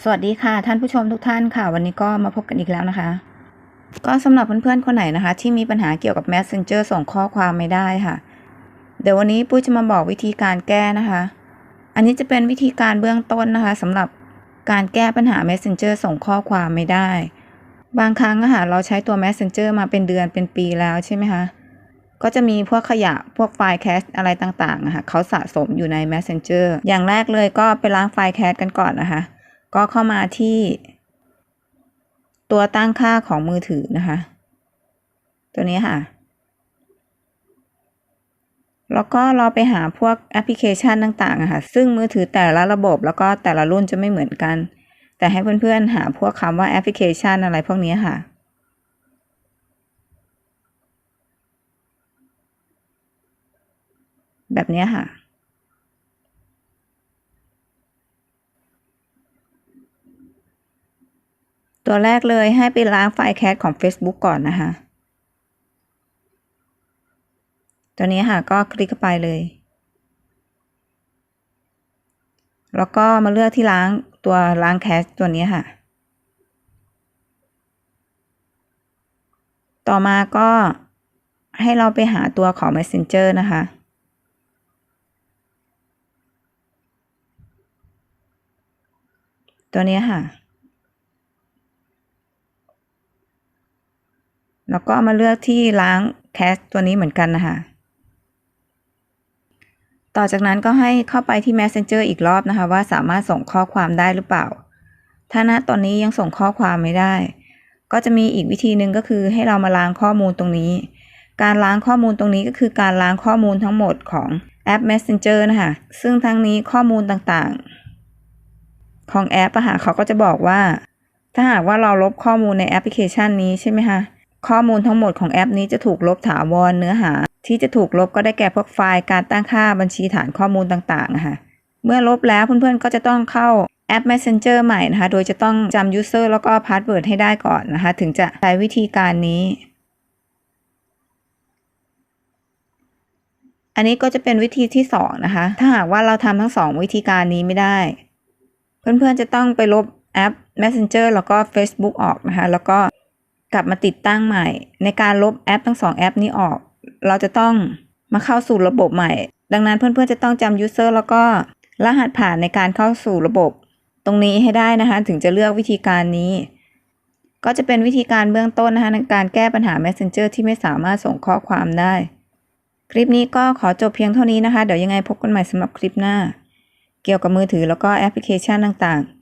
สวัสดีค่ะท่านผู้ชมทุกท่านค่ะ วันนี้ก็มาพบกันอีกแล้วนะคะ ก็สำหรับเพื่อนๆคนไหนนะคะ ที่มีปัญหาเกี่ยวกับ Messenger ส่งข้อความไม่ได้ค่ะ เดี๋ยววันนี้ปุ้ยจะมาบอกวิธีการแก้นะคะ อันนี้จะเป็นวิธีการเบื้องต้นนะคะสำหรับการแก้ปัญหา Messenger ส่งข้อความไม่ได้ บางครั้งอะค่ะเราใช้ตัว Messenger มาเป็นเดือนเป็นปีแล้วใช่ไหมคะก็จะมีพวกขยะพวกไฟล์แคชอะไรต่างๆอะค่ะเขาสะสมอยู่ใน Messenger อย่างแรกเลยก็ไปล้างไฟล์แคชกันก่อนนะคะ ก็เข้ามาที่ ตัวตั้งค่าของมือถือนะคะ ตัวนี้ค่ะ แล้วก็เราไปหาพวกแอปพลิเคชันต่างๆค่ะ ซึ่งมือถือแต่ละระบบแล้วก็แต่ละรุ่นจะไม่เหมือนกัน แต่ให้เพื่อนๆหาพวกคำว่าแอปพลิเคชันอะไรพวกนี้ค่ะแบบนี้ค่ะ ตัวแรกเลยให้ไปล้างไฟล์แคชของ Facebook ก่อนนะคะ ตัวนี้ค่ะก็คลิกเข้าไปเลย แล้วก็มาเลือกที่ล้างตัวล้างแคชตัวนี้ค่ะ ต่อมาก็ให้เราไปหาตัวของ Messenger นะคะตัวนี้ค่ะ แล้วก็มาเลือกที่ล้างแคสตัวนี้เหมือนกันนะคะต่อจากนั้นก็ให้เข้าไปที่ Messenger อีกรอบนะคะ ว่าสามารถส่งข้อความได้หรือเปล่า ถ้าณตอนนี้ยังส่งข้อความไม่ได้ ก็จะมีอีกวิธีหนึ่งก็คือให้เรามาล้างข้อมูลตรงนี้ การล้างข้อมูลตรงนี้ก็คือการล้างข้อมูลทั้งหมดของแอป Messenger นะคะ ซึ่งทั้งนี้ข้อมูลต่างๆ ของแอปอะค่ะเขาก็จะบอกว่า ถ้าหากว่าเราลบข้อมูลในแอปพลิเคชันนี้ใช่ไหมคะ ข้อมูลทั้งหมดของแอปนี้จะถูกลบถาวรเนื้อหา ที่จะถูกลบก็ได้แก่พวกไฟล์การตั้งค่าบัญชีฐานข้อมูลต่างๆค่ะเมื่อลบแล้วเพื่อนๆก็จะต้องเข้าแอป Messenger ใหม่นะคะ โดยจะต้องจำ user แล้วก็ password ให้ได้ก่อนนะคะ ถึงจะใช้วิธีการนี้ อันนี้ก็จะเป็นวิธีที่สองนะคะ ถ้าหากว่าเราทำทั้งสองวิธีการนี้ไม่ได้ เพื่อนๆจะต้องไปลบแอป Messenger แล้วก็ Facebook ออกนะคะ แล้วก็ กลับมาติดตั้งใหม่ ในการลบแอปทั้งสองแอปนี้ออก เราจะต้องมาเข้าสู่ระบบใหม่ ดังนั้นเพื่อนๆจะต้องจำ user แล้วก็รหัสผ่านในการเข้าสู่ระบบ ตรงนี้ให้ได้นะคะ ถึงจะเลือกวิธีการนี้ ก็จะเป็นวิธีการเบื้องต้นนะคะในการแก้ปัญหา Messenger ที่ไม่สามารถส่งข้อความได้ คลิปนี้ก็ขอจบเพียงเท่านี้นะคะ เดี๋ยวยังไงพบกันใหม่สำหรับคลิปหน้า เกี่ยวกับมือถือแล้วก็แอปพลิเคชันต่างๆ